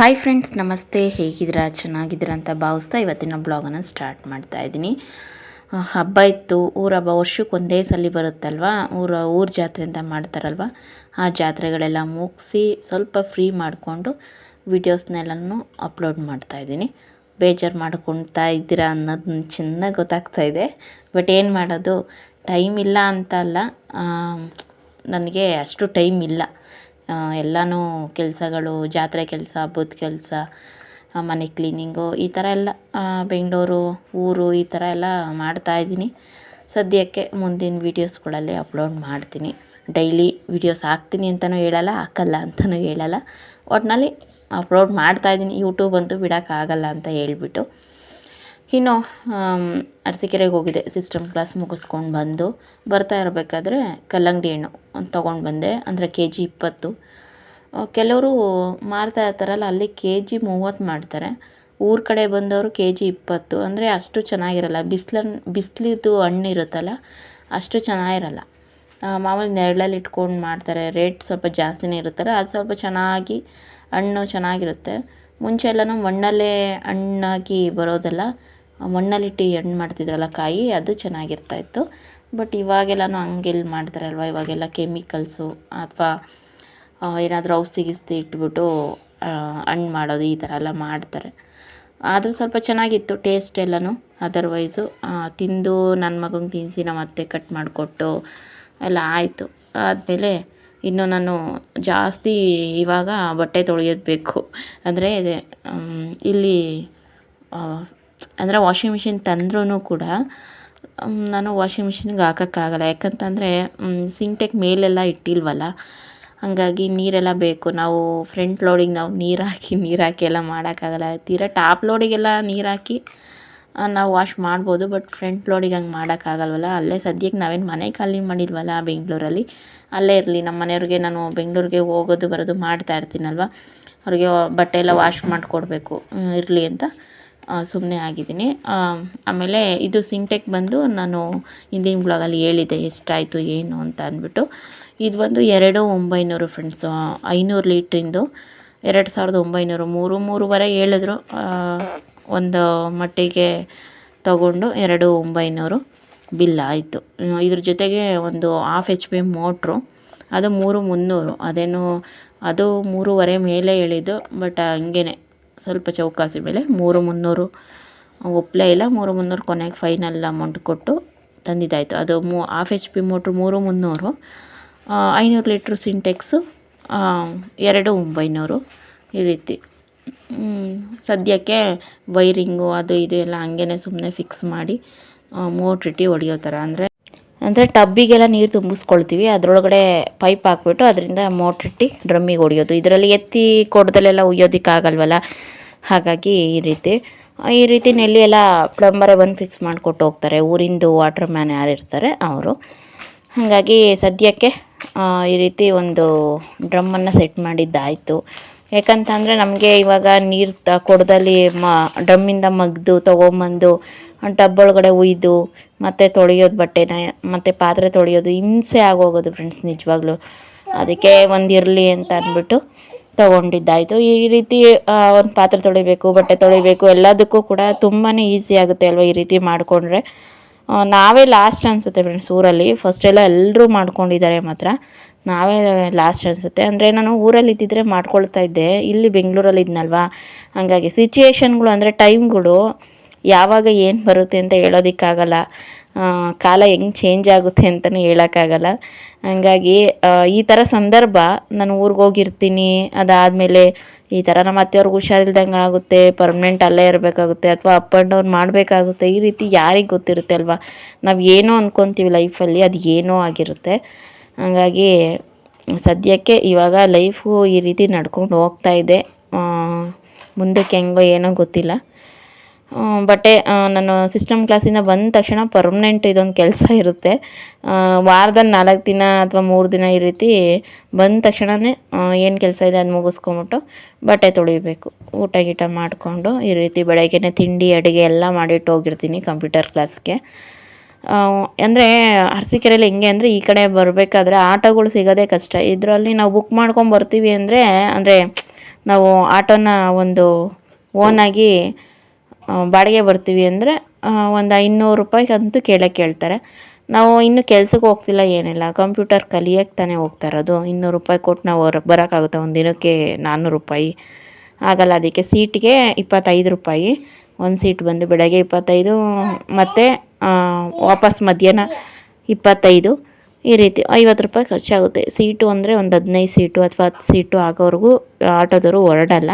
Hi friends ನಮಸ್ತೆ. ಹೇಗಿದ್ದೀರಾ? ಚೆನ್ನಾಗಿದ್ದೀರಾ ಅಂತ ಭಾವಿಸ್ತಾ ಇವತ್ತಿನ ಬ್ಲಾಗನ್ನು ಸ್ಟಾರ್ಟ್ ಮಾಡ್ತಾ ಇದ್ದೀನಿ. ಹಬ್ಬ ಇತ್ತು. ಊರ ಹಬ್ಬ ವರ್ಷಕ್ಕೆ ಒಂದೇ ಸಲ ಬರುತ್ತಲ್ವ? ಊರ ಊರ ಜಾತ್ರೆ ಅಂತ ಮಾಡ್ತಾರಲ್ವ? ಆ ಜಾತ್ರೆಗಳೆಲ್ಲ ಮುಗಿಸಿ ಸ್ವಲ್ಪ ಫ್ರೀ ಮಾಡಿಕೊಂಡು ವೀಡಿಯೋಸ್ನೆಲ್ಲನೂ ಅಪ್ಲೋಡ್ ಮಾಡ್ತಾ ಇದ್ದೀನಿ. ಬೇಜಾರು ಮಾಡ್ಕೊಳ್ತಾ ಇದ್ದೀರಾ ಅನ್ನೋದು ಚೆನ್ನಾಗಿ ಗೊತ್ತಾಗ್ತಾ ಇದೆ. ಬಟ್ ಏನು ಮಾಡೋದು? ಟೈಮ್ ಇಲ್ಲ ಅಂತ ಅಲ್ಲ. ನನಗೆ ಅಷ್ಟು ಟೈಮ್ ಇಲ್ಲ. ಎಲ್ಲನೂ ಕೆಲಸಗಳು, ಜಾತ್ರೆ ಕೆಲಸ ಹಬ್ಬದ ಕೆಲಸ ಮನೆ ಕ್ಲೀನಿಂಗು ಈ ಥರ ಎಲ್ಲ ಬೆಂಗಳೂರು, ಊರು ಈ ಥರ ಎಲ್ಲ ಮಾಡ್ತಾ ಇದ್ದೀನಿ. ಸದ್ಯಕ್ಕೆ ಮುಂದಿನ ವೀಡಿಯೋಸ್ಗಳಲ್ಲಿ ಅಪ್ಲೋಡ್ ಮಾಡ್ತೀನಿ. ಡೈಲಿ ವೀಡಿಯೋಸ್ ಹಾಕ್ತೀನಿ ಅಂತಲೂ ಹೇಳಲ್ಲ, ಹಾಕಲ್ಲ ಅಂತಲೂ ಹೇಳಲ್ಲ. ಒಟ್ಟಿನಲ್ಲಿ ಅಪ್ಲೋಡ್ ಮಾಡ್ತಾ ಇದ್ದೀನಿ. ಯೂಟ್ಯೂಬ್ ಅಂತೂ ಬಿಡೋಕ್ಕಾಗಲ್ಲ ಅಂತ ಹೇಳಿಬಿಟ್ಟು. ಇನ್ನು ಅರಸಿಕೆರೆಗೆ ಹೋಗಿದ್ದೆ ಸಿಸ್ಟಮ್ ಕ್ಲಾಸ್ ಮುಗಿಸ್ಕೊಂಡು ಬಂದು ಬರ್ತಾ ಇರಬೇಕಾದ್ರೆ ಕಲ್ಲಂಗಡಿ ಹಣ್ಣು ತೊಗೊಂಡು ಬಂದೆ. ಅಂದರೆ ಕೆ ಜಿ ಇಪ್ಪತ್ತು. ಕೆಲವರು ಮಾರ್ತಾ ಇರ್ತಾರಲ್ಲ, ಅಲ್ಲಿ ಕೆ ಜಿ ಮೂವತ್ತು ಮಾಡ್ತಾರೆ. ಊರ ಕಡೆ ಬಂದವರು ಕೆ ಜಿ ಇಪ್ಪತ್ತು. ಅಂದರೆ ಅಷ್ಟು ಚೆನ್ನಾಗಿರಲ್ಲ. ಬಿಸ್ಲನ್, ಬಿಸಿಲಿದ್ದು ಹಣ್ಣು ಇರುತ್ತಲ್ಲ, ಅಷ್ಟು ಚೆನ್ನಾಗಿರಲ್ಲ. ಮಾಮೂಲಿ ನೆರಳಲ್ಲಿ ಇಟ್ಕೊಂಡು ಮಾಡ್ತಾರೆ. ರೇಟ್ ಸ್ವಲ್ಪ ಜಾಸ್ತಿನೇ ಇರುತ್ತಲ್ಲ, ಅದು ಸ್ವಲ್ಪ ಚೆನ್ನಾಗಿ, ಹಣ್ಣು ಚೆನ್ನಾಗಿರುತ್ತೆ. ಮುಂಚೆ ಎಲ್ಲನೂ ಮಣ್ಣಲ್ಲೇ ಹಣ್ಣಾಗಿ ಬರೋದಲ್ಲ ಮಣ್ಣಲ್ಲಿಟ್ಟು ಹಣ್ಣು ಮಾಡ್ತಿದ್ರಲ್ಲ ಕಾಯಿ, ಅದು ಚೆನ್ನಾಗಿರ್ತಾಯಿತ್ತು ಬಟ್ ಇವಾಗೆಲ್ಲನೂ ಹಂಗೆಲ್ಲಿ ಮಾಡ್ತಾರಲ್ವ? ಇವಾಗೆಲ್ಲ ಕೆಮಿಕಲ್ಸು, ಅಥವಾ ಏನಾದರೂ ಔಷಧಿ ಗಿಸ್ತಿ ಇಟ್ಬಿಟ್ಟು ಹಣ್ಣು ಮಾಡೋದು ಈ ಥರ ಎಲ್ಲ ಮಾಡ್ತಾರೆ. ಆದರೂ ಸ್ವಲ್ಪ ಚೆನ್ನಾಗಿತ್ತು ಟೇಸ್ಟ್ ಎಲ್ಲನೂ ಅದರ್ವೈಸು ತಿಂದು ನನ್ನ ಮಗಂಗೆ ತಿನ್ನಿಸಿ ನಮ್ಮ ಅತ್ತೆ ಕಟ್ ಮಾಡಿಕೊಟ್ಟು ಎಲ್ಲ ಆಯಿತು. ಆದಮೇಲೆ ಇನ್ನು ನಾನು ಜಾಸ್ತಿ ಇವಾಗ ಬಟ್ಟೆ ತೊಳೆಯೋದು ಬೇಕು. ಅಂದರೆ ಇಲ್ಲಿ ಅಂದರೆ ವಾಷಿಂಗ್ ಮಿಷಿನ್ ತಂದ್ರೂ ಕೂಡ ನಾನು ವಾಷಿಂಗ್ ಮಿಷಿನ್ಗೆ ಹಾಕೋಕ್ಕಾಗಲ್ಲ. ಯಾಕಂತಂದರೆ ಸಿಂಟೆಕ್ ಮೇಲೆಲ್ಲ ಇಟ್ಟಿಲ್ವಲ್ಲ ಹಾಗಾಗಿ ನೀರೆಲ್ಲ ಬೇಕು. ನಾವು ಫ್ರಂಟ್ ಲೋಡಿಗೆ ನಾವು ನೀರು ಹಾಕಿ ನೀರು ಹಾಕಿ ಎಲ್ಲ ಮಾಡೋಕ್ಕಾಗಲ್ಲ. ತೀರಾ ಟಾಪ್ ಲೋಡಿಗೆಲ್ಲ ನೀರು ಹಾಕಿ ನಾವು ವಾಶ್ ಮಾಡ್ಬೋದು ಬಟ್ ಫ್ರಂಟ್ ಲೋಡಿಗೆ ಹಂಗೆ ಮಾಡೋಕ್ಕಾಗಲ್ವಲ್ಲ. ಅಲ್ಲೇ ಸದ್ಯಕ್ಕೆ ನಾವೇನು ಮನೆ ಖಾಲಿ ಮಾಡಿಲ್ವಲ್ಲ ಬೆಂಗಳೂರಲ್ಲಿ. ಅಲ್ಲೇ ಇರಲಿ, ನಮ್ಮ ಮನೆಯವ್ರಿಗೆ ನಾನು ಬೆಂಗಳೂರಿಗೆ ಹೋಗೋದು, ಬರೋದು ಮಾಡ್ತಾ ಇರ್ತೀನಲ್ವ? ಅವ್ರಿಗೆ ಬಟ್ಟೆ ಎಲ್ಲ ವಾಶ್ ಮಾಡಿಕೊಡ್ಬೇಕು. ಇರಲಿ ಅಂತ ಸುಮ್ಮನೆ ಆಗಿದ್ದೀನಿ. ಆಮೇಲೆ ಇದು ಸಿಂಟೆಕ್ ಬಂದು ನಾನು ಹಿಂದಿನ ಬ್ಲಾಗಲ್ಲಿ ಹೇಳಿದ್ದೆ, ಎಷ್ಟಾಯಿತು, ಏನು ಅಂತ ಅಂದ್ಬಿಟ್ಟು. ಇದು ಬಂದು ಎರಡು ಒಂಬೈನೂರು ಫ್ರೆಂಡ್ಸು ಐನೂರು ಲೀಟ್ರಿಂದು ಎರಡು ಸಾವಿರದ ಒಂಬೈನೂರು ಮೂರು, ಮೂರುವರೆ ಹೇಳಿದ್ರು. ಒಂದು ಮಟ್ಟಿಗೆ ತಗೊಂಡು ಎರಡು ಒಂಬೈನೂರು ಬಿಲ್ ಆಯಿತು. ಇದ್ರ ಜೊತೆಗೆ ಒಂದು ಹಾಫ್ ಎಚ್ ಪಿ ಮೋಟ್ರು ಅದು ಮೂರು ಮುನ್ನೂರು. ಅದೇನು, ಅದು ಮೂರುವರೆ ಮೇಲೆ ಹೇಳಿದ್ದು ಬಟ್ ಹಂಗೇ ಸ್ವಲ್ಪ ಚೌಕಾಸಿ ಮೇಲೆ. ಮೂರು ಮುನ್ನೂರು ಒಪ್ಪಲೇ ಇಲ್ಲ. ಮೂರು ಮುನ್ನೂರು ಕೊನೆಗೆ ಫೈನಲ್ ಅಮೌಂಟ್ ಕೊಟ್ಟು ತಂದಿದ್ದಾಯಿತು. ಅದು ಮೂ ಹಾಫ್ ಎಚ್ ಪಿ ಮೋಟ್ರು ಮೂರು ಮುನ್ನೂರು. ಐನೂರು ಲೀಟ್ರ್ ಸಿಂಟೆಕ್ಸು ಎರಡು ಒಂಬೈನೂರು ಈ ರೀತಿ. ಸದ್ಯಕ್ಕೆ ವೈರಿಂಗು ಅದು ಇದು ಎಲ್ಲ ಹಂಗೇ ಸುಮ್ಮನೆ ಫಿಕ್ಸ್ ಮಾಡಿ ಮೋಟ್ರಿಟ್ಟು ಹೊಡೆಯೋ ಥರ ಅಂದರೆ ಅಂದರೆ ಟಬ್ಬಿಗೆಲ್ಲ ನೀರು ತುಂಬಿಸ್ಕೊಳ್ತೀವಿ. ಅದರೊಳಗಡೆ ಪೈಪ್ ಹಾಕ್ಬಿಟ್ಟು ಅದರಿಂದ ಮೋಟ್ರಿಟ್ಟು ಡ್ರಮ್ಮಿಗೆ ಹೊಡೆಯೋದು. ಇದರಲ್ಲಿ ಎತ್ತಿ ಕೊಡದಲ್ಲೆಲ್ಲ ಉಯ್ಯೋದಕ್ಕಾಗಲ್ವಲ್ಲ? ಹಾಗಾಗಿ ಈ ರೀತಿ. ಈ ರೀತಿ ನೆಲ್ಲಿ ಎಲ್ಲ ಪ್ಲಂಬರೇ ಬಂದು ಫಿಕ್ಸ್ ಮಾಡಿಕೊಟ್ಟು ಹೋಗ್ತಾರೆ. ಊರಿಂದು ವಾಟರ್ ಮ್ಯಾನ್ ಯಾರು ಇರ್ತಾರೆ ಅವರು. ಹಾಗಾಗಿ ಸದ್ಯಕ್ಕೆ ಈ ರೀತಿ ಒಂದು ಡ್ರಮ್ಮನ್ನು ಸೆಟ್ ಮಾಡಿದ್ದಾಯಿತು. ಯಾಕಂತಂದರೆ ನಮಗೆ ಇವಾಗ ನೀರು ತ, ಕೊಡದಲ್ಲಿ ಮ, ಡ್ರಮ್ಮಿಂದ ಮಗ್ದು, ತೊಗೊಂಬಂದು ಟಬ್ ಒಳಗಡೆ ಉಯ್ದು, ಮತ್ತು ತೊಳೆಯೋದು ಬಟ್ಟೆನ, ಮತ್ತು ಪಾತ್ರೆ ತೊಳೆಯೋದು ಹಿಂಸೆ ಆಗೋಗೋದು ಫ್ರೆಂಡ್ಸ್ ನಿಜವಾಗ್ಲೂ. ಅದಕ್ಕೆ ಒಂದು ಇರಲಿ ಅಂತ ಅಂದ್ಬಿಟ್ಟು ತೊಗೊಂಡಿದ್ದಾಯಿತು. ಈ ರೀತಿ ಒಂದು ಪಾತ್ರೆ ತೊಳಿಬೇಕು, ಬಟ್ಟೆ ತೊಳಿಬೇಕು, ಎಲ್ಲದಕ್ಕೂ ಕೂಡ ತುಂಬಾ ಈಸಿ ಆಗುತ್ತೆ ಅಲ್ವಾ ಈ ರೀತಿ ಮಾಡಿಕೊಂಡ್ರೆ. ನಾವೇ ಲಾಸ್ಟ್ ಅನಿಸುತ್ತೆ ಫ್ರೆಂಡ್ಸ್ ಊರಲ್ಲಿ. ಫಸ್ಟ್ ಎಲ್ಲ ಎಲ್ಲರೂ ಮಾಡ್ಕೊಂಡಿದ್ದಾರೆ ಮಾತ್ರ. ನಾವೇ ಲಾಸ್ಟ್ ಅನಿಸುತ್ತೆ. ಅಂದರೆ ನಾನು ಊರಲ್ಲಿ ಇದ್ದಿದ್ರೆ ಮಾಡ್ಕೊಳ್ತಾ ಇದ್ದೆ. ಇಲ್ಲಿ ಬೆಂಗಳೂರಲ್ಲಿ ಇದ್ನಲ್ವಾ? ಹಾಗಾಗಿ ಸಿಚುಯೇಷನ್ಗಳು ಅಂದರೆ ಟೈಮ್ಗಳು ಯಾವಾಗ ಏನು ಬರುತ್ತೆ ಅಂತ ಹೇಳೋದಕ್ಕಾಗಲ್ಲ. ಕಾಲ ಹೆಂಗೆ ಚೇಂಜ್ ಆಗುತ್ತೆ ಅಂತಲೂ ಹೇಳೋಕ್ಕಾಗಲ್ಲ. ಹಂಗಾಗಿ ಈ ಥರ ಸಂದರ್ಭ ನಾನು ಊರಿಗೆ ಹೋಗಿರ್ತೀನಿ, ಅದಾದಮೇಲೆ ಈ ಥರ ನಮ್ಮ ಅತ್ತೆಯವ್ರಿಗೆ ಹುಷಾರಿಲ್ದಂಗೆ ಆಗುತ್ತೆ ಪರ್ಮನೆಂಟ್ ಅಲ್ಲೇ ಇರಬೇಕಾಗುತ್ತೆ, ಅಥವಾ ಅಪ್ ಆ್ಯಂಡ್ ಡೌನ್ ಮಾಡಬೇಕಾಗುತ್ತೆ, ಈ ರೀತಿ ಯಾರಿಗೆ ಗೊತ್ತಿರುತ್ತೆ ಅಲ್ವಾ? ನಾವು ಏನೋ ಅಂದ್ಕೊತೀವಿ ಲೈಫಲ್ಲಿ ಅದು ಏನೋ ಆಗಿರುತ್ತೆ. ಹಾಗಾಗಿ, ಸದ್ಯಕ್ಕೆ ಇವಾಗ ಲೈಫು ಈ ರೀತಿ ನಡ್ಕೊಂಡು ಹೋಗ್ತಾ ಇದೆ. ಮುಂದಕ್ಕೆ ಹೆಂಗೋ ಏನೋ ಗೊತ್ತಿಲ್ಲ. ಬಟ್ಟೆ ನಾನು ಸಿಸ್ಟಮ್ ಕ್ಲಾಸಿಂದ ಬಂದ ತಕ್ಷಣ ಪರ್ಮನೆಂಟ್ ಇದೊಂದು ಕೆಲಸ ಇರುತ್ತೆ. ವಾರದಲ್ಲಿ ನಾಲ್ಕು ದಿನ ಅಥವಾ ಮೂರು ದಿನ ಈ ರೀತಿ ಬಂದ ತಕ್ಷಣವೇ ಏನು ಕೆಲಸ ಇದೆ ಅದು ಮುಗಿಸ್ಕೊಂಬಿಟ್ಟು ಬಟ್ಟೆ ತೊಳಿಬೇಕು. ಊಟ ಗೀಟ ಮಾಡಿಕೊಂಡು ಈ ರೀತಿ ಬೆಳಗ್ಗೆನೆ ತಿಂಡಿ, ಅಡುಗೆ ಎಲ್ಲ ಮಾಡಿಟ್ಟು ಹೋಗಿರ್ತೀನಿ ಕಂಪ್ಯೂಟರ್ ಕ್ಲಾಸ್ಗೆ ಅಂದರೆ ಅರಸೀಕೆರೆಯಲ್ಲಿ ಹೆಂಗೆ ಅಂದರೆ ಈ ಕಡೆ ಬರಬೇಕಾದ್ರೆ ಆಟೋಗಳು ಸಿಗೋದೇ ಕಷ್ಟ. ಇದರಲ್ಲಿ ನಾವು ಬುಕ್ ಮಾಡ್ಕೊಂಡು ಬರ್ತೀವಿ ಅಂದರೆ ಅಂದರೆ ನಾವು ಆಟೋನ ಒಂದು ಓನಾಗಿ ಬಾಡಿಗೆ ಬರ್ತೀವಿ ಅಂದರೆ ಒಂದು ಐನೂರು ರೂಪಾಯಿಗಂತೂ ಕೇಳೇ ಕೇಳ್ತಾರೆ. ನಾವು ಇನ್ನೂ ಕೆಲ್ಸಕ್ಕೆ ಹೋಗ್ತಿಲ್ಲ ಏನಿಲ್ಲ. ಕಂಪ್ಯೂಟರ್ ಕಲಿಯಕ್ಕೆ ತಾನೇ ಹೋಗ್ತಾ ಇರೋದು. ಇನ್ನೂರು ರೂಪಾಯಿ ಕೊಟ್ಟು ನಾವು ಹೊರ ಬರೋಕ್ಕಾಗುತ್ತೆ? ಒಂದು ದಿನಕ್ಕೆ ನಾನ್ನೂರು ರೂಪಾಯಿ. ಆಗಲ್ಲ, ಅದಕ್ಕೆ ಸೀಟಿಗೆ ಇಪ್ಪತ್ತೈದು ರೂಪಾಯಿ. ಒಂದು ಸೀಟ್ ಬಂದು ಬೆಳಗ್ಗೆ ಇಪ್ಪತ್ತೈದು, ಮತ್ತು ವಾಪಸ್ ಮಧ್ಯಾಹ್ನ ಇಪ್ಪತ್ತೈದು. ಈ ರೀತಿ ಐವತ್ತು ರೂಪಾಯಿ ಖರ್ಚಾಗುತ್ತೆ. ಸೀಟು ಅಂದರೆ ಒಂದು ಹದಿನೈದು ಸೀಟು ಅಥವಾ ಹತ್ತು ಸೀಟು ಆಗೋವರೆಗೂ, ಆಟೋದವರು ಹೊರಡಲ್ಲ.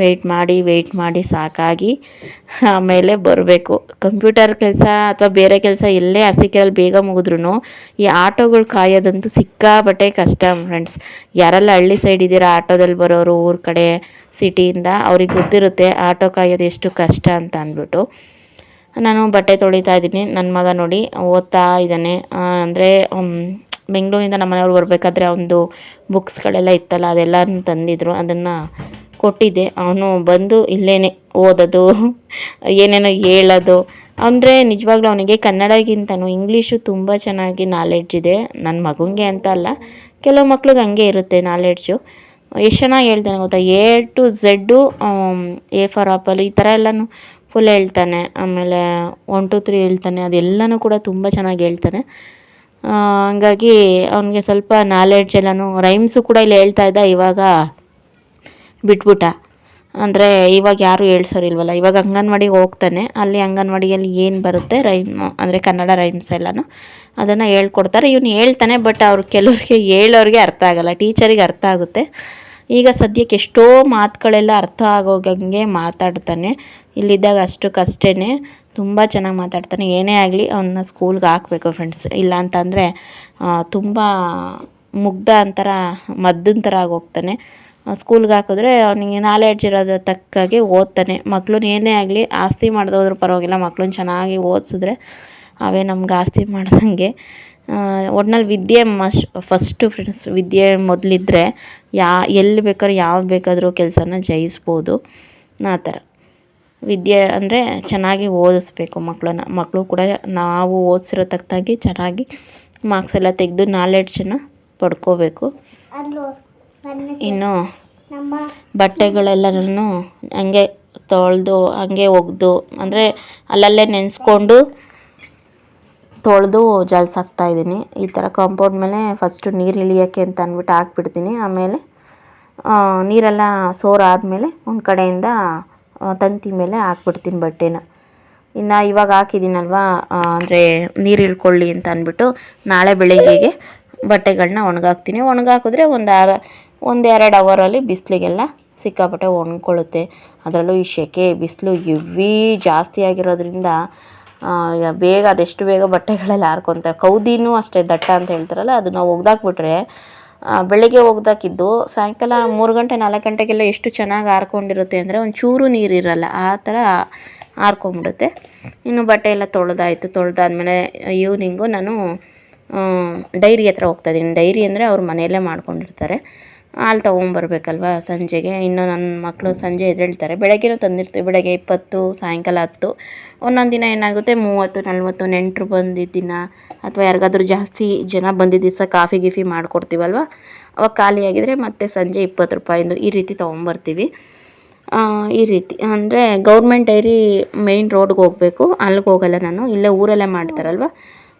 ವೆಯ್ಟ್ ಮಾಡಿ ವೆಯ್ಟ್ ಮಾಡಿ ಸಾಕಾಗಿ ಆಮೇಲೆ ಬರಬೇಕು. ಕಂಪ್ಯೂಟರ್ ಕೆಲಸ ಅಥವಾ ಬೇರೆ ಕೆಲಸ ಎಲ್ಲೇ ಹಸಿಕೆಯಲ್ಲಿ ಬೇಗ ಮುಗಿದ್ರೂ ಈ ಆಟೋಗಳು ಕಾಯೋದಂತೂ ಸಿಕ್ಕಾಪಟ್ಟೆ ಕಷ್ಟ ಫ್ರೆಂಡ್ಸ್ ಯಾರೆಲ್ಲ ಹಳ್ಳಿ ಸೈಡ್ ಇದ್ದೀರಾ ಆಟೋದಲ್ಲಿ ಬರೋರು, ಊರ ಕಡೆ ಸಿಟಿಯಿಂದ ಅವ್ರಿಗೆ ಗೊತ್ತಿರುತ್ತೆ ಆಟೋ ಕಾಯೋದು ಎಷ್ಟು ಕಷ್ಟ ಅಂತ ಅಂದ್ಬಿಟ್ಟು. ನಾನು ಬಟ್ಟೆ ತೊಳಿತಾ ಇದ್ದೀನಿ. ನನ್ನ ಮಗ ನೋಡಿ ಓದ್ತಾ ಇದ್ದಾನೆ. ಅಂದರೆ ಬೆಂಗಳೂರಿಂದ ನಮ್ಮ ಮನೆಯವ್ರು ಬರಬೇಕಾದ್ರೆ ಒಂದು ಬುಕ್ಸ್ಗಳೆಲ್ಲ ಇತ್ತಲ್ಲ, ಅದೆಲ್ಲನೂ ತಂದಿದ್ರು. ಅದನ್ನು ಕೊಟ್ಟಿದ್ದೆ. ಅವನು ಬಂದು ಇಲ್ಲೇನೆ ಓದೋದು, ಏನೇನೋ ಹೇಳೋದು. ಅಂದರೆ ನಿಜವಾಗ್ಲೂ ಅವನಿಗೆ ಕನ್ನಡಗಿಂತನೂ ಇಂಗ್ಲೀಷು ತುಂಬ ಚೆನ್ನಾಗಿ ನಾಲೆಡ್ಜ್ ಇದೆ. ನನ್ನ ಮಗನಿಗೆ ಅಂತ ಅಲ್ಲ, ಕೆಲವು ಮಕ್ಳಿಗೆ ಹಂಗೆ ಇರುತ್ತೆ ನಾಲೆಡ್ಜು ಎಷ್ಟು ಚೆನ್ನಾಗಿ ಹೇಳ್ತಾನೆ ಗೊತ್ತಾ? A to Z A for apple ಈ ಥರ ಎಲ್ಲನೂ ಫುಲ್ ಹೇಳ್ತಾನೆ. ಆಮೇಲೆ ಒನ್ ಟು ತ್ರೀ ಹೇಳ್ತಾನೆ. ಅದೆಲ್ಲನೂ ಕೂಡ ತುಂಬ ಚೆನ್ನಾಗಿ ಹೇಳ್ತಾನೆ. ಹಂಗಾಗಿ ಅವನಿಗೆ ಸ್ವಲ್ಪ ನಾಲೆಡ್ಜ್ ಎಲ್ಲನೂ ರೈಮ್ಸು ಕೂಡ ಇಲ್ಲಿ ಹೇಳ್ತಾ ಇದ್ದ ಇವಾಗ. ಬಿಟ್ಬಿಟ್ಟ. ಅಂದರೆ ಇವಾಗ ಯಾರು ಹೇಳ್ಸೋರಿಲ್ವಲ್ಲ, ಇವಾಗ ಅಂಗನವಾಡಿಗೆ ಹೋಗ್ತಾನೆ, ಅಲ್ಲಿ ಅಂಗನವಾಡಿಯಲ್ಲಿ ಏನು ಬರುತ್ತೆ ರೈಮ್ ಅಂದರೆ ಕನ್ನಡ ರೈಮ್ಸ್ ಎಲ್ಲನೂ, ಅದನ್ನು ಹೇಳ್ಕೊಡ್ತಾರೆ. ಇವನು ಹೇಳ್ತಾನೆ ಬಟ್ ಅವ್ರು ಕೆಲವ್ರಿಗೆ ಹೇಳೋರಿಗೆ ಅರ್ಥ ಆಗಲ್ಲ, ಟೀಚರಿಗೆ ಅರ್ಥ ಆಗುತ್ತೆ. ಈಗ ಸದ್ಯಕ್ಕೆ ಎಷ್ಟೋ ಮಾತುಗಳೆಲ್ಲ ಅರ್ಥ ಆಗೋಗಂಗೆ ಮಾತಾಡ್ತಾನೆ. ಇಲ್ಲಿದ್ದಾಗ ಅಷ್ಟಕ್ಕಷ್ಟೇ ತುಂಬ ಚೆನ್ನಾಗಿ ಮಾತಾಡ್ತಾನೆ. ಏನೇ ಆಗಲಿ ಅವನ್ನ ಸ್ಕೂಲ್ಗೆ ಹಾಕಬೇಕು ಫ್ರೆಂಡ್ಸ್ ಇಲ್ಲ ಅಂತಂದರೆ ತುಂಬ ಮುಗ್ಧ ಅಂತರ, ಮದ್ದಿನ ಥರ ಆಗೋಗ್ತಾನೆ. ಸ್ಕೂಲ್ಗೆ ಹಾಕಿದ್ರೆ ಅವನಿಗೆ ನಾಲೆಡ್ಜ್ ಇರೋದು ತಕ್ಕಾಗೆ ಓದ್ತಾನೆ. ಮಕ್ಳನ್ನ ಏನೇ ಆಗಲಿ ಆಸ್ತಿ ಮಾಡ್ದೆ ಪರವಾಗಿಲ್ಲ ಮಕ್ಳನ್ನ ಚೆನ್ನಾಗಿ ಓದಿಸಿದ್ರೆ ಅವೇ ನಮ್ಗೆ ಆಸ್ತಿ ಮಾಡ್ದಂಗೆ. ಒಟ್ನಲ್ಲಿ ವಿದ್ಯೆ ಮಶ್ ಫಸ್ಟು ಫ್ರೆಂಡ್ಸ್ ವಿದ್ಯೆ ಮೊದಲಿದ್ರೆ ಯಾ, ಎಲ್ಲಿ ಬೇಕಾದ್ರೂ ಯಾವ್ದು ಬೇಕಾದರೂ ಕೆಲಸನ ಜಯಿಸ್ಬೋದು. ಆ ಥರ. ವಿದ್ಯೆ ಅಂದರೆ ಚೆನ್ನಾಗಿ ಓದಿಸ್ಬೇಕು ಮಕ್ಕಳನ್ನ ಮಕ್ಕಳು ಕೂಡ ನಾವು ಓದಿಸಿರೋ ತಕ್ಕಾಗಿ ಚೆನ್ನಾಗಿ ಮಾರ್ಕ್ಸ್ ಎಲ್ಲ ತೆಗೆದು ನಾಲೆಡ್ಜನ್ನು ಪಡ್ಕೋಬೇಕು. ಇನ್ನು ಬಟ್ಟೆಗಳೆಲ್ಲನೂ ಹಂಗೆ ತೊಳೆದು ಹಂಗೆ ಒಗೆದು ಅಂದರೆ ಅಲ್ಲಲ್ಲೇ ನೆನೆಸ್ಕೊಂಡು ತೊಳೆದು ಇದ್ದೀನಿ. ಈ ಥರ ಕಾಂಪೌಂಡ್ ಮೇಲೆ ಫಸ್ಟು ನೀರು ಇಳಿಯೋಕ್ಕೆ ಅಂತ ಅಂದ್ಬಿಟ್ಟು ಹಾಕ್ಬಿಡ್ತೀನಿ. ಆಮೇಲೆ ನೀರೆಲ್ಲ ಸೋರಾದಮೇಲೆ ಒಂದು ಕಡೆಯಿಂದ ತಂತಿ ಮೇಲೆ ಹಾಕ್ಬಿಡ್ತೀನಿ ಬಟ್ಟೆನ. ಇನ್ನು ಇವಾಗ ಹಾಕಿದ್ದೀನಲ್ವಾ ಅಂದರೆ ನೀರು ಇಳ್ಕೊಳ್ಳಿ ಅಂತ ಅಂದ್ಬಿಟ್ಟು ನಾಳೆ ಬೆಳಿಗ್ಗೆಗೆ ಬಟ್ಟೆಗಳನ್ನ ಒಣಗಾಕ್ತೀನಿ. ಒಣಗಾಕಿದ್ರೆ ಒಂದು ಅರ ಒಂದು ಎರಡು ಅವರಲ್ಲಿ ಬಿಸಿಲಿಗೆಲ್ಲ ಸಿಕ್ಕಾಪಟ್ಟೆ ಒಣ್ಕೊಳ್ಳುತ್ತೆ. ಅದರಲ್ಲೂ ಈ ಸೆಕೆ ಬಿಸಿಲು ಇವಿ ಜಾಸ್ತಿ ಆಗಿರೋದ್ರಿಂದ ಬೇಗ, ಅದೆಷ್ಟು ಬೇಗ ಬಟ್ಟೆಗಳೆಲ್ಲ ಹಾರ್ಕೊತಾರೆ ಕೌದಿನೂ ಅಷ್ಟೇ ದಟ್ಟ ಅಂತ ಹೇಳ್ತಾರಲ್ಲ ಅದು ನಾವು ಒಗ್ದಾಕ್ಬಿಟ್ರೆ ಬೆಳಿಗ್ಗೆ ಒಗ್ದಾಕಿದ್ದು ಸಾಯಂಕಾಲ ಮೂರು ಗಂಟೆ, ನಾಲ್ಕು ಗಂಟೆಗೆಲ್ಲ ಎಷ್ಟು ಚೆನ್ನಾಗಿ ಹಾರ್ಕೊಂಡಿರುತ್ತೆ ಅಂದರೆ ಒಂದು ಚೂರು ನೀರಿರಲ್ಲ ಆ ಥರ ಹಾರ್ಕೊಂಬಿಡುತ್ತೆ ಇನ್ನು ಬಟ್ಟೆ ಎಲ್ಲ ತೊಳೆದಾಯಿತು. ತೊಳೆದಾದ್ಮೇಲೆ ಈವ್ನಿಂಗು ನಾನು ಡೈರಿ ಹತ್ರ ಹೋಗ್ತಾ ಇದ್ದೀನಿ. ಡೈರಿ ಅಂದರೆ ಅವ್ರ ಮನೆಯಲ್ಲೇ ಮಾಡ್ಕೊಂಡಿರ್ತಾರೆ. ಹಾಲು ತೊಗೊಂಬರ್ಬೇಕಲ್ವ ಸಂಜೆಗೆ? ಇನ್ನು ನನ್ನ ಮಕ್ಕಳು ಸಂಜೆ ಎದ್ದೇಳ್ತಾರೆ. ಬೆಳಗ್ಗೆನೂ ತಂದಿರ್ತೀವಿ. ಬೆಳಗ್ಗೆ ಇಪ್ಪತ್ತು, ಸಾಯಂಕಾಲ ಹತ್ತು. ಒಂದೊಂದು ದಿನ ಏನಾಗುತ್ತೆ? ಮೂವತ್ತು, ನಲ್ವತ್ತು, ನೆಂಟರು ಬಂದಿದ್ದ ದಿನ ಅಥವಾ ಯಾರಿಗಾದ್ರೂ ಜಾಸ್ತಿ ಜನ ಬಂದಿದ್ದ ದಿವಸ ಕಾಫಿ, ಗಿಫಿ ಮಾಡಿಕೊಡ್ತೀವಲ್ವ? ಅವಾಗ ಖಾಲಿಯಾಗಿದ್ದರೆ ಮತ್ತೆ ಸಂಜೆ ಇಪ್ಪತ್ತು ರೂಪಾಯಿಂದು ಈ ರೀತಿ ತೊಗೊಂಬರ್ತೀವಿ. ಈ ರೀತಿ. ಅಂದರೆ ಗೌರ್ಮೆಂಟ್ ಡೈರಿ ಮೇಯ್ನ್ ರೋಡ್ಗೆ ಹೋಗಬೇಕು. ಅಲ್ಲಿಗೆ ಹೋಗಲ್ಲ ನಾನು. ಇಲ್ಲೇ ಊರಲ್ಲೇ ಮಾಡ್ತಾರಲ್ವ?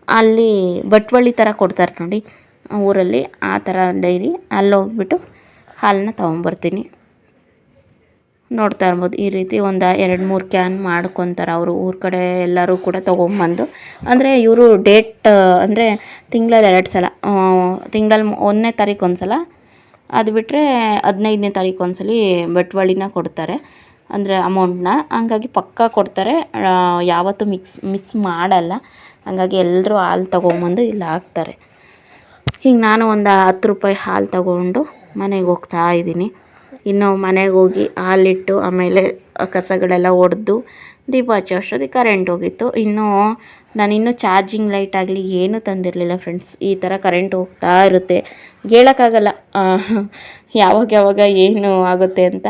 ಅಲ್ಲಿ ಬಟ್ವಳ್ಳಿ ಥರ ಕೊಡ್ತಾರೆ ನೋಡಿ. ಊರಲ್ಲಿ ಆ ಥರ ಡೈರಿ ಅಲ್ಲಿ ಹೋಗ್ಬಿಟ್ಟು ಹಾಲನ್ನ ತೊಗೊಂಬರ್ತೀನಿ. ನೋಡ್ತಾ ಇರ್ಬೋದು, ಈ ರೀತಿ ಒಂದು ಎರಡು ಮೂರು ಕ್ಯಾನ್ ಮಾಡ್ಕೊತಾರೆ ಅವರು. ಊರ ಕಡೆ ಎಲ್ಲರೂ ಕೂಡ ತೊಗೊಂಬಂದು, ಅಂದರೆ ಇವರು ಡೇಟ್ ಅಂದರೆ ತಿಂಗಳಲ್ಲಿ ಎರಡು ಸಲ ತಿಂಗಳಲ್ಲಿ ಒಂದನೇ ತಾರೀಕು ಒಂದು ಸಲ ಅದು ಬಿಟ್ಟರೆ ಹದಿನೈದನೇ ತಾರೀಕು ಒಂದ್ಸಲಿ ಬಟ್ವಾಳಿನ ಕೊಡ್ತಾರೆ, ಅಂದರೆ ಅಮೌಂಟ್ನ ಹಂಗಾಗಿ ಪಕ್ಕಾ ಕೊಡ್ತಾರೆ ಯಾವತ್ತೂ ಮಿಕ್ಸ್, ಮಿಸ್ ಮಾಡಲ್ಲ. ಹಂಗಾಗಿ ಎಲ್ಲರೂ ಹಾಲು ತೊಗೊಂಬಂದು ಇಲ್ಲಿ ಹಾಕ್ತಾರೆ. ಈಗ ನಾನು ಒಂದು ಹತ್ತು ರೂಪಾಯಿ ಹಾಲು ತಗೊಂಡು ಮನೆಗೆ ಹೋಗ್ತಾ ಇದ್ದೀನಿ. ಇನ್ನು ಮನೆಗೆ ಹೋಗಿ ಹಾಲಿಟ್ಟು ಆಮೇಲೆ ಕಸಗಳೆಲ್ಲ ಒಡೆದು ದೀಪ ಹಚ್ಚೋ ಅಷ್ಟೊತ್ತಿಗೆ ಕರೆಂಟ್ ಹೋಗಿತ್ತು. ಇನ್ನು ನಾನು ಇನ್ನೂ ಚಾರ್ಜಿಂಗ್ ಲೈಟ್ ಆಗಲಿ ಏನೂ ತಂದಿರಲಿಲ್ಲ ಫ್ರೆಂಡ್ಸ್ ಈ ಥರ ಕರೆಂಟ್ ಹೋಗ್ತಾ ಇರುತ್ತೆ. ಹೇಳೋಕ್ಕಾಗಲ್ಲ ಯಾವಾಗ ಯಾವಾಗ ಏನು ಆಗುತ್ತೆ ಅಂತ.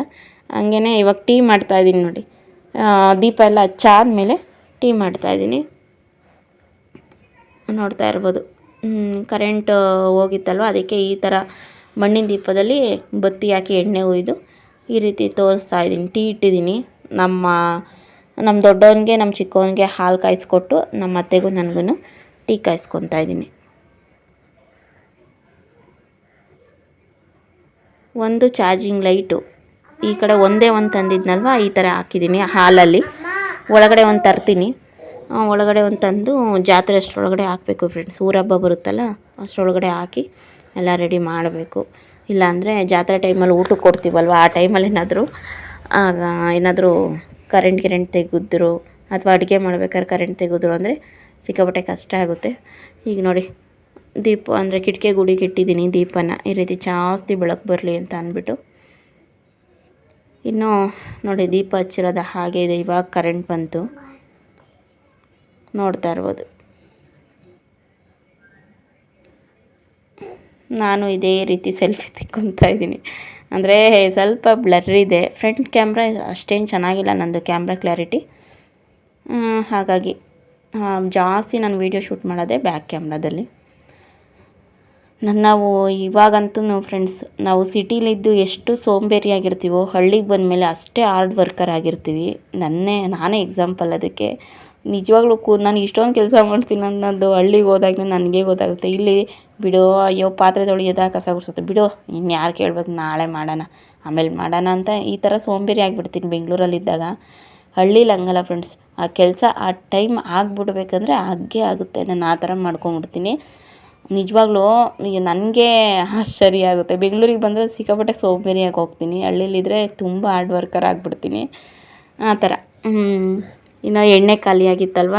ಹಂಗೇ ಇವಾಗ ಟೀ ಮಾಡ್ತಾಯಿದ್ದೀನಿ ನೋಡಿ. ದೀಪ ಎಲ್ಲ ಹಚ್ಚಾದ ಮೇಲೆ ಟೀ ಮಾಡ್ತಾಯಿದ್ದೀನಿ ನೋಡ್ತಾ ಇರ್ಬೋದು. ಕರೆಂಟ್ ಹೋಗಿತ್ತಲ್ವ? ಅದಕ್ಕೆ ಈ ಥರ ಮಣ್ಣಿನ ದೀಪದಲ್ಲಿ ಬತ್ತಿ ಹಾಕಿ ಎಣ್ಣೆ ಹುಯ್ದು ಈ ರೀತಿ ತೋರಿಸ್ತಾ ಇದ್ದೀನಿ. ಟೀ ಇಟ್ಟಿದ್ದೀನಿ. ನಮ್ಮ ನಮ್ಮ ದೊಡ್ಡವನಿಗೆ, ನಮ್ಮ ಚಿಕ್ಕವನಿಗೆ ಹಾಲು ಕಾಯಿಸ್ಕೊಟ್ಟು ನಮ್ಮ ಅತ್ತೆಗೂ ನನಗೂ ಟೀ ಕಾಯಿಸ್ಕೊತಾ ಇದ್ದೀನಿ. ಒಂದು ಚಾರ್ಜಿಂಗ್ ಲೈಟು. ಈ ಕಡೆ ಒಂದೇ ಒಂದು ತಂದಿದ್ನಲ್ವ? ಈ ಥರ ಹಾಕಿದ್ದೀನಿ ಹಾಲಲ್ಲಿ. ಒಳಗಡೆ ಒಂದು ತರ್ತೀನಿ. ಒಳಗಡೆ ಒಂದು ತಂದು ಜಾತ್ರೆ ಅಷ್ಟರೊಳಗಡೆ ಹಾಕಬೇಕು ಫ್ರೆಂಡ್ಸ್ ಊರಬ್ಬ ಬರುತ್ತಲ್ಲ, ಅಷ್ಟರೊಳಗಡೆ ಹಾಕಿ ಎಲ್ಲ ರೆಡಿ ಮಾಡಬೇಕು. ಇಲ್ಲಾಂದರೆ ಜಾತ್ರೆ ಟೈಮಲ್ಲಿ ಊಟಕ್ಕೆ ಕೊಡ್ತೀವಲ್ವ? ಆ ಟೈಮಲ್ಲಿ ಏನಾದರೂ, ಆಗ ಏನಾದರೂ ಕರೆಂಟ್ ಗಿರೆಂಟ್ ತೆಗೆದ್ರು ಅಥವಾ ಅಡುಗೆ ಮಾಡ್ಬೇಕಾದ್ರೆ ಕರೆಂಟ್ ತೆಗೆದ್ರು ಅಂದರೆ ಸಿಕ್ಕಾಪಟ್ಟೆ ಕಷ್ಟ ಆಗುತ್ತೆ. ಈಗ ನೋಡಿ, ದೀಪ ಅಂದರೆ ಕಿಟಕಿ ಗುಡಿಗೆ ಇಟ್ಟಿದ್ದೀನಿ ದೀಪನ. ಈ ರೀತಿ ಜಾಸ್ತಿ ಬೆಳಕು ಬರಲಿ ಅಂತ ಅಂದ್ಬಿಟ್ಟು. ಇನ್ನು ನೋಡಿ ದೀಪ ಹಚ್ಚಿರೋದು ಹಾಗೆ ಇದೆ. ಇವಾಗ ಕರೆಂಟ್ ಬಂತು. ನೋಡ್ತಾ ಇರ್ಬೋದು. ನಾನು ಇದೇ ರೀತಿ ಸೆಲ್ಫಿ ತೆಕ್ಕೊತಾ ಇದ್ದೀನಿ. ಅಂದರೆ ಸ್ವಲ್ಪ ಬ್ಲರ್ ಇದೆ. ಫ್ರಂಟ್ ಕ್ಯಾಮ್ರಾ ಅಷ್ಟೇನು ಚೆನ್ನಾಗಿಲ್ಲ ನನ್ನದು ಕ್ಯಾಮ್ರಾ ಕ್ಲಾರಿಟಿ. ಹಾಗಾಗಿ ಜಾಸ್ತಿ ನಾನು ವೀಡಿಯೋ ಶೂಟ್ ಮಾಡೋದೇ ಬ್ಯಾಕ್ ಕ್ಯಾಮ್ರಾದಲ್ಲಿ. ನನ್ನ ನಾವು ಇವಾಗಂತೂ ಫ್ರೆಂಡ್ಸ್, ನಾವು ಸಿಟಿಲಿದ್ದು ಎಷ್ಟು ಸೋಂಬೇರಿಯಾಗಿರ್ತೀವೋ ಹಳ್ಳಿಗೆ ಬಂದಮೇಲೆ ಅಷ್ಟೇ ಹಾರ್ಡ್ ವರ್ಕರ್ ಆಗಿರ್ತೀವಿ. ನನ್ನೇ, ನಾನೇ ಎಕ್ಸಾಂಪಲ್ ಅದಕ್ಕೆ ನಿಜವಾಗ್ಲೂ ಕೂ ನಾನು ಇಷ್ಟೊಂದು ಕೆಲಸ ಮಾಡ್ತೀನಿ. ಅನ್ನೋದು ಹಳ್ಳಿಗೆ ಹೋದಾಗಲೇ ನನಗೆ ಗೊತ್ತಾಗುತ್ತೆ. ಇಲ್ಲಿ ಬಿಡು, ಅಯ್ಯೋ ಪಾತ್ರೆ ತೊಳೆಯೋದ ಕಸ ಗುಡಿಸೋದು ಬಿಡು ಇನ್ನು ಯಾರು ಕೇಳ್ಬೇಕು? ನಾಳೆ ಮಾಡೋಣ. ಆಮೇಲೆ ಮಾಡೋಣ ಅಂತ ಈ ಥರ ಸೋಂಬೇರಿ ಆಗಿಬಿಡ್ತೀನಿ ಬೆಂಗಳೂರಲ್ಲಿದ್ದಾಗ. ಹಳ್ಳೀಲಿ ಹಂಗಲ್ಲ ಫ್ರೆಂಡ್ಸ್ ಆ ಕೆಲಸ ಆ ಟೈಮ್ ಆಗಿಬಿಡ್ಬೇಕಂದ್ರೆ ಹಾಗೆ ಆಗುತ್ತೆ. ನಾನು ಆ ಥರ ಮಾಡ್ಕೊಂಬಿಡ್ತೀನಿ. ನಿಜವಾಗ್ಲೂ ನನಗೆ ಆಶ್ಚರ್ಯ ಆಗುತ್ತೆ. ಬೆಂಗಳೂರಿಗೆ ಬಂದರೆ ಸಿಕ್ಕಾಪಟ್ಟೆ ಸೋಂಬೇರಿಯಾಗಿ ಹೋಗ್ತೀನಿ ಹಳ್ಳಿಲಿದ್ದರೆ ತುಂಬ ಹಾರ್ಡ್ ವರ್ಕರ್ ಆಗಿಬಿಡ್ತೀನಿ. ಆ ಥರ. ಇನ್ನು ಎಣ್ಣೆ ಖಾಲಿಯಾಗಿತ್ತಲ್ವ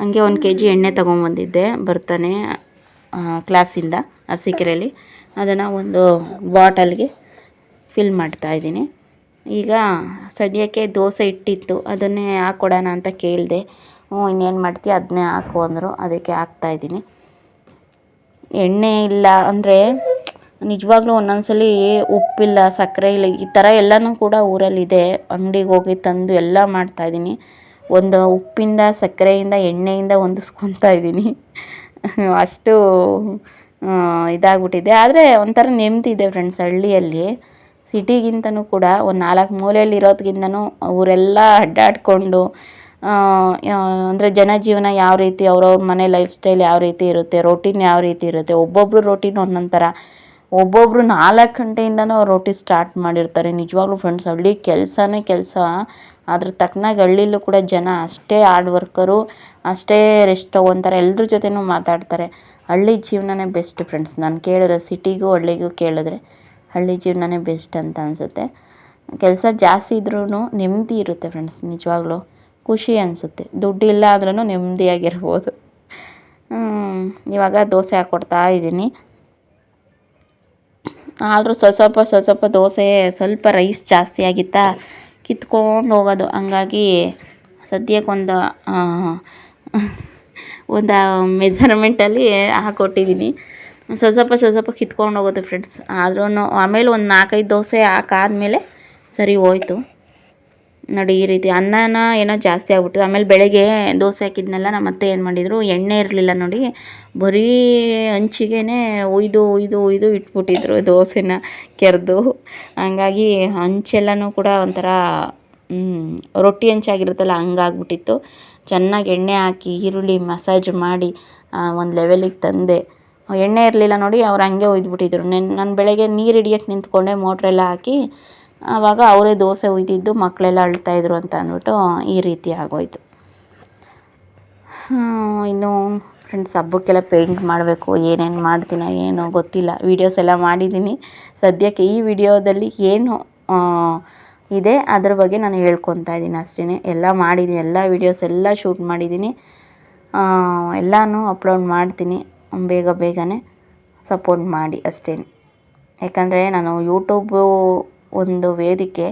ಹಂಗೆ ಒಂದು ಕೆ ಜಿ ಎಣ್ಣೆ ತೊಗೊಂಬಂದಿದ್ದೆ, ಬರ್ತಾನೆ ಕ್ಲಾಸಿಂದ ಅರಸೀಕೆರೆಯಲ್ಲಿ ಅದನ್ನು ಒಂದು ಬಾಟಲ್ಗೆ ಫಿಲ್ ಮಾಡ್ತಾ ಇದ್ದೀನಿ. ಈಗ ಸದ್ಯಕ್ಕೆ ದೋಸೆ ಇಟ್ಟಿತ್ತು, ಅದನ್ನೇ ಹಾಕ್ಕೊಡೋಣ ಅಂತ ಕೇಳಿದೆ. ಹ್ಞೂ ಇನ್ನೇನು ಮಾಡ್ತೀಯ ಅದನ್ನೇ ಹಾಕು ಅಂದರು, ಅದಕ್ಕೆ ಹಾಕ್ತಾಯಿದ್ದೀನಿ ಎಣ್ಣೆ ಇಲ್ಲ ಅಂದರೆ ನಿಜವಾಗ್ಲೂ ಒಂದೊಂದ್ಸಲಿ ಉಪ್ಪಿಲ್ಲ, ಸಕ್ಕರೆ ಇಲ್ಲ, ಈ ಥರ ಎಲ್ಲನೂ ಕೂಡ ಊರಲ್ಲಿದೆ. ಅಂಗಡಿಗೆ ಹೋಗಿ ತಂದು ಎಲ್ಲ ಮಾಡ್ತಾಯಿದ್ದೀನಿ ಒಂದು ಉಪ್ಪಿಂದ, ಸಕ್ಕರೆಯಿಂದ, ಎಣ್ಣೆಯಿಂದ ಹೊಂದಿಸ್ಕೊತಾ ಇದ್ದೀನಿ. ಅಷ್ಟು ಇದಾಗ್ಬಿಟ್ಟಿದೆ. ಆದರೆ ಒಂಥರ ನೆಮ್ಮದಿ ಇದೆ ಫ್ರೆಂಡ್ಸ್ ಹಳ್ಳಿಯಲ್ಲಿ. ಸಿಟಿಗಿಂತನೂ ಕೂಡ ಒಂದು ನಾಲ್ಕು ಮೂಲೆಯಲ್ಲಿ ಇರೋದ್ಗಿಂತನೂ ಅವರೆಲ್ಲ ಅಡ್ಡಾಡಿಕೊಂಡು ಅಂದರೆ ಜನಜೀವನ ಯಾವ ರೀತಿ, ಅವ್ರವ್ರ ಮನೆ ಲೈಫ್ ಸ್ಟೈಲ್ ಯಾವ ರೀತಿ ಇರುತ್ತೆ ರೊಟೀನ್ ಯಾವ ರೀತಿ ಇರುತ್ತೆ, ಒಬ್ಬೊಬ್ರು ರೊಟೀನ್ ಒಂದೊಂದು ಥರ ಒಬ್ಬೊಬ್ಬರು ನಾಲ್ಕು ಗಂಟೆಯಿಂದನೂ ಅವ್ರು ರೊಟ್ಟಿ ಸ್ಟಾರ್ಟ್ ಮಾಡಿರ್ತಾರೆ. ನಿಜವಾಗ್ಲೂ ಫ್ರೆಂಡ್ಸ್ ಹಳ್ಳಿ ಕೆಲಸನೇ ಕೆಲಸ. ಅದ್ರ ತಕ್ಕನಾಗಿ ಹಳ್ಳಿಲೂ ಕೂಡ ಜನ ಅಷ್ಟೇ ಹಾರ್ಡ್ ವರ್ಕರು ಅಷ್ಟೇ ರೆಸ್ಟ್ ತೊಗೊತಾರೆ ಎಲ್ಲರ ಜೊತೆನೂ ಮಾತಾಡ್ತಾರೆ. ಹಳ್ಳಿ ಜೀವನನೇ ಬೆಸ್ಟ್ ಫ್ರೆಂಡ್ಸ್ ನಾನು ಕೇಳಿದ್ರೆ ಸಿಟಿಗೂ ಹಳ್ಳಿಗೂ ಕೇಳಿದ್ರೆ ಹಳ್ಳಿ ಜೀವನನೇ ಬೆಸ್ಟ್ ಅಂತ ಅನಿಸುತ್ತೆ. ಕೆಲಸ ಜಾಸ್ತಿ ಇದ್ರೂ ನೆಮ್ಮದಿ ಇರುತ್ತೆ ಫ್ರೆಂಡ್ಸ್ ನಿಜವಾಗ್ಲೂ ಖುಷಿ ಅನಿಸುತ್ತೆ. ದುಡ್ಡು ಇಲ್ಲ ಅಂದ್ರೂ ನೆಮ್ಮದಿಯಾಗಿರ್ಬೋದು ಇವಾಗ ದೋಸೆ ಹಾಕ್ಕೊಡ್ತಾ ಇದ್ದೀನಿ. ಆದರೂ ಸ್ವಲ್ಪ ಸ್ವಲ್ಪ ಸ್ವಲ್ಪ ದೋಸೆ, ಸ್ವಲ್ಪ ರೈಸ್ ಜಾಸ್ತಿ ಆಗಿತ್ತಾ? ಕಿತ್ಕೊಂಡು ಹೋಗೋದು. ಹಂಗಾಗಿ ಸದ್ಯಕ್ಕೊಂದು ಒಂದು ಮೆಜರ್ಮೆಂಟಲ್ಲಿ ಹಾಕ್ಕೊಟ್ಟಿದ್ದೀನಿ ಸ್ವಲ್ಪ ಸ್ವಲ್ಪ ಸ್ವಲ್ಪ ಸ್ವಲ್ಪ ಕಿತ್ಕೊಂಡು ಹೋಗುತ್ತೆ ಫ್ರೆಂಡ್ಸ್ ಆದ್ರೂ ಆಮೇಲೆ ಒಂದು ನಾಲ್ಕೈದು ದೋಸೆ ಹಾಕಾದ್ಮೇಲೆ ಸರಿ ಹೋಯ್ತು. ನೋಡಿ, ಈ ರೀತಿ ಅನ್ನನ ಏನೋ ಜಾಸ್ತಿ ಆಗ್ಬಿಟ್ಟು ಆಮೇಲೆ ಬೆಳಗ್ಗೆ ದೋಸೆ ಹಾಕಿದ್ನೆಲ್ಲ, ನಮ್ಮ ಅತ್ತೆ ಏನು ಮಾಡಿದರು, ಎಣ್ಣೆ ಇರಲಿಲ್ಲ ನೋಡಿ, ಬರೀ ಹಂಚಿಗೆ ಒಯ್ದು ಒಯ್ದು ಒಯ್ದು ಇಟ್ಬಿಟ್ಟಿದ್ರು ದೋಸೆನ ಕೆರೆದು. ಹಂಗಾಗಿ ಹಂಚೆಲ್ಲನೂ ಕೂಡ ಒಂಥರ ರೊಟ್ಟಿ ಹಂಚಾಗಿರುತ್ತಲ್ಲ ಹಂಗಾಗ್ಬಿಟ್ಟಿತ್ತು. ಚೆನ್ನಾಗಿ ಎಣ್ಣೆ ಹಾಕಿ, ಈರುಳ್ಳಿ ಮಸಾಜ್ ಮಾಡಿ ಒಂದು ಲೆವೆಲಿಗೆ ತಂದೆ. ಎಣ್ಣೆ ಇರಲಿಲ್ಲ ನೋಡಿ, ಅವ್ರು ಹಂಗೆ ಒಯ್ದುಬಿಟ್ಟಿದ್ರು ನೆನ್, ನಾನು ಬೆಳಗ್ಗೆ ನೀರು ಹಿಡಿಯೋಕ್ಕೆ ನಿಂತ್ಕೊಂಡೆ, ಮೋಟ್ರೆಲ್ಲ ಹಾಕಿ ಆವಾಗ ಅವರೇ ದೋಸೆ ಉಯ್ದಿದ್ದು ಮಕ್ಕಳೆಲ್ಲ ಅಳ್ತಾಯಿದ್ರು ಅಂತ ಅಂದ್ಬಿಟ್ಟು ಈ ರೀತಿ ಆಗೋಯ್ತು. ಇನ್ನು ಫ್ರೆಂಡ್ಸ್ ಹಬ್ಬಕ್ಕೆಲ್ಲ ಪೇಂಟ್ ಮಾಡಬೇಕು, ಏನೇನು ಮಾಡ್ತೀನೋ ಏನೋ ಗೊತ್ತಿಲ್ಲ. ವೀಡಿಯೋಸ್ ಎಲ್ಲ ಮಾಡಿದ್ದೀನಿ ಸದ್ಯಕ್ಕೆ ಈ ವಿಡಿಯೋದಲ್ಲಿ ಏನು ಇದೆ, ಅದ್ರ ಬಗ್ಗೆ ನಾನು ಹೇಳ್ಕೊತಾ ಇದ್ದೀನಿ ಅಷ್ಟೇ ಎಲ್ಲ ಮಾಡಿದ್ದೀನಿ ಎಲ್ಲ ವೀಡಿಯೋಸ್ ಎಲ್ಲ ಶೂಟ್ ಮಾಡಿದ್ದೀನಿ ಎಲ್ಲನೂ ಅಪ್ಲೋಡ್ ಮಾಡ್ತೀನಿ. ಬೇಗ ಬೇಗನೆ ಸಪೋರ್ಟ್ ಮಾಡಿ ಅಷ್ಟೇ ಯಾಕಂದರೆ ನಾನು ಯೂಟ್ಯೂಬು ಒಂದು ವೇದಿಕೆ.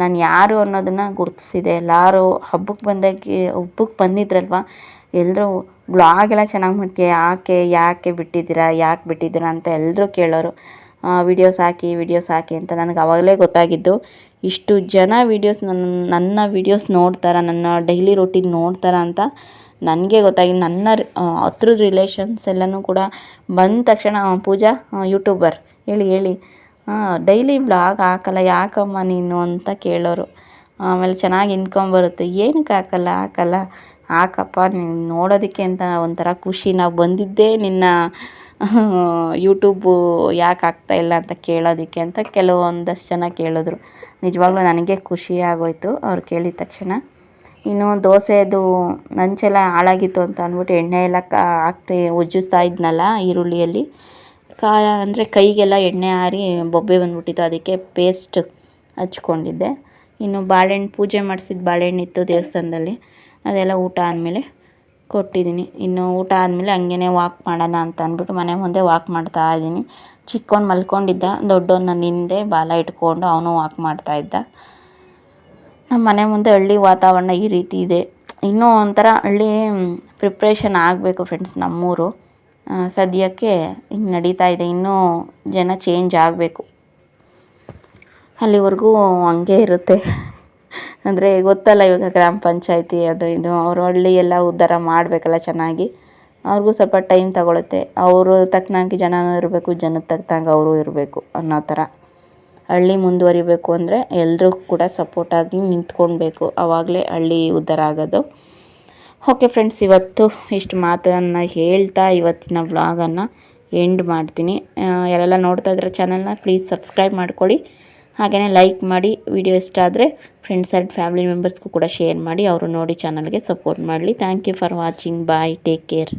ನಾನು ಯಾರು ಅನ್ನೋದನ್ನು ಗುರುತಿಸಿದೆ. ಎಲ್ಲರೂ ಹಬ್ಬಕ್ಕೆ ಬಂದಾಗೆ ಹಬ್ಬಕ್ಕೆ ಬಂದಿದ್ರಲ್ವ? ಎಲ್ಲರೂ ಬ್ಲಾಗ್ ಎಲ್ಲ ಚೆನ್ನಾಗಿ ಮಾಡ್ತೀಯ? ಯಾಕೆ ಯಾಕೆ ಬಿಟ್ಟಿದ್ದೀರಾ? ಯಾಕೆ ಬಿಟ್ಟಿದ್ದೀರಾ? ಅಂತ ಎಲ್ಲರೂ ಕೇಳೋರು. ವಿಡಿಯೋಸ್ ಹಾಕಿ ವಿಡಿಯೋಸ್ ಹಾಕಿ ಅಂತ ನನಗೆ ಅವಾಗಲೇ ಗೊತ್ತಾಗಿದ್ದು. ಇಷ್ಟು ಜನ ವೀಡಿಯೋಸ್ ನನ್ನ ನನ್ನ ವೀಡಿಯೋಸ್ ನೋಡ್ತಾರ? ನನ್ನ ಡೈಲಿ ರೂಟೀನ್ ನೋಡ್ತಾರ ಅಂತ ನನಗೆ ಗೊತ್ತಾಗಿ ನನ್ನ ಹತ್ರದ ರಿಲೇಷನ್ಸ್ ಎಲ್ಲನೂ ಕೂಡ ಬಂದ ತಕ್ಷಣ ಪೂಜಾ ಯೂಟ್ಯೂಬರ್. ಹೇಳಿ ಹೇಳಿ. ಡೈಲಿ ಬ್ಲಾಗ್ ಹಾಕಲ್ಲ, ಯಾಕಮ್ಮ ನೀನು ಅಂತ ಕೇಳೋರು. ಆಮೇಲೆ ಚೆನ್ನಾಗಿ ಇನ್ಕಮ್ ಬರುತ್ತೆ. ಏನಕ್ಕೆ ಹಾಕಲ್ಲ ಹಾಕಲ್ಲ. ಹಾಕಪ್ಪ, ನೀನು ನೋಡೋದಕ್ಕೆ ಅಂತ ಒಂಥರ ಖುಷಿ. ನಾವು ಬಂದಿದ್ದೇ ನಿನ್ನ ಯೂಟ್ಯೂಬು ಯಾಕೆ ಆಗ್ತಾ ಇಲ್ಲ ಅಂತ ಕೇಳೋದಕ್ಕೆ ಅಂತ ಕೆಲವೊಂದಷ್ಟು ಜನ ಕೇಳಿದ್ರು. ನಿಜವಾಗ್ಲೂ ನನಗೆ ಖುಷಿ ಆಗೋಯ್ತು ಅವ್ರು ಕೇಳಿದ ತಕ್ಷಣ. ಇನ್ನು ದೋಸೆದು ನಂಚೆಲ್ಲ ಹಾಳಾಗಿತ್ತು ಅಂತ ಅಂದ್ಬಿಟ್ಟು ಎಣ್ಣೆ ಎಲ್ಲ ಕಾ, ಹಾಕ್ತೇ, ಉಜ್ಜಿಸ್ತಾ ಇದ್ನಲ್ಲ ಈರುಳ್ಳಿಯಲ್ಲಿ. ಕಾ ಅಂದರೆ ಕೈಗೆಲ್ಲ ಎಣ್ಣೆ ಹಾರಿ ಬೊಬ್ಬೆ ಬಂದ್ಬಿಟ್ಟಿತ್ತು. ಅದಕ್ಕೆ ಪೇಸ್ಟ್ ಹಚ್ಕೊಂಡಿದ್ದೆ. ಇನ್ನು ಬಾಳೆಹಣ್ಣು ಪೂಜೆ ಮಾಡಿಸಿದ ಬಾಳೆಹಣ್ಣಿತ್ತು ದೇವಸ್ಥಾನದಲ್ಲಿ. ಅದೆಲ್ಲ ಊಟ ಆದಮೇಲೆ ಕೊಟ್ಟಿದ್ದೀನಿ. ಇನ್ನು ಊಟ ಆದಮೇಲೆ ಹಂಗೇ ವಾಕ್ ಮಾಡೋಣ ಅಂತ ಅಂದ್ಬಿಟ್ಟು ಮನೆ ಮುಂದೆ ವಾಕ್ ಮಾಡ್ತಾ ಇದ್ದೀನಿ. ಚಿಕ್ಕವನು ಮಲ್ಕೊಂಡಿದ್ದ ದೊಡ್ಡವನ್ನ ಹಿಂದೆ ಬಾಲ ಇಟ್ಕೊಂಡು ಅವನು ವಾಕ್ ಮಾಡ್ತಾ ಇದ್ದ. ನಮ್ಮ ಮನೆ ಮುಂದೆ ಹಳ್ಳಿ ವಾತಾವರಣ ಈ ರೀತಿ ಇದೆ. ಇನ್ನೂ ಒಂಥರ ಹಳ್ಳಿ ಪ್ರಿಪ್ರೇಷನ್ ಆಗಬೇಕು ಫ್ರೆಂಡ್ಸ್ ನಮ್ಮೂರು. ಸದ್ಯಕ್ಕೆ ಹಿಂಗೆ ನಡೀತಾ ಇದೆ. ಇನ್ನೂ ಜನ ಚೇಂಜ್ ಆಗಬೇಕು. ಅಲ್ಲಿವರೆಗೂ ಹಂಗೆ ಇರುತ್ತೆ. ಅಂದರೆ ಗೊತ್ತಲ್ಲ ಇವಾಗ ಗ್ರಾಮ ಪಂಚಾಯತಿ ಅದು ಇದು. ಅವರು ಹಳ್ಳಿ ಎಲ್ಲ ಉದ್ಧಾರ ಮಾಡಬೇಕಲ್ಲ ಚೆನ್ನಾಗಿ. ಅವ್ರಿಗೂ ಸ್ವಲ್ಪ ಟೈಮ್ ತಗೊಳುತ್ತೆ. ಅವರು ತಕ್ಕನಾಗಿ ಜನನೂ ಇರಬೇಕು, ಜನದ ತಕ್ಕನಾಗಿ ಅವರು ಇರಬೇಕು ಅನ್ನೋ ಥರ. ಹಳ್ಳಿ ಮುಂದುವರಿಬೇಕು ಅಂದರೆ ಎಲ್ಲರೂ ಕೂಡ ಸಪೋರ್ಟಾಗಿ ನಿಂತ್ಕೊಳ್ಬೇಕು. ಆವಾಗಲೇ ಹಳ್ಳಿ ಉದ್ಧಾರ ಆಗೋದು. ಓಕೆ ಫ್ರೆಂಡ್ಸ್ ಇವತ್ತು ಇಷ್ಟು ಮಾತನ್ನು ಹೇಳ್ತಾ ಇವತ್ತಿನ ವ್ಲಾಗನ್ನು ಎಂಡ್ ಮಾಡ್ತೀನಿ. ಎಲ್ಲೆಲ್ಲ ನೋಡ್ತಾ ಇದ್ರೆ ಚಾನಲ್ನ ಪ್ಲೀಸ್ ಸಬ್ಸ್ಕ್ರೈಬ್ ಮಾಡ್ಕೊಳ್ಳಿ. ಹಾಗೆಯೇ ಲೈಕ್ ಮಾಡಿ ವಿಡಿಯೋ ಇಷ್ಟ ಆದರೆ ಫ್ರೆಂಡ್ಸ್ ಆ್ಯಂಡ್ ಫ್ಯಾಮಿಲಿ ಮೆಂಬರ್ಸ್ಗೂ ಕೂಡ ಶೇರ್ ಮಾಡಿ, ಅವರು ನೋಡಿ ಚಾನಲ್ಗೆ ಸಪೋರ್ಟ್ ಮಾಡಲಿ. Thank you for watching bye take care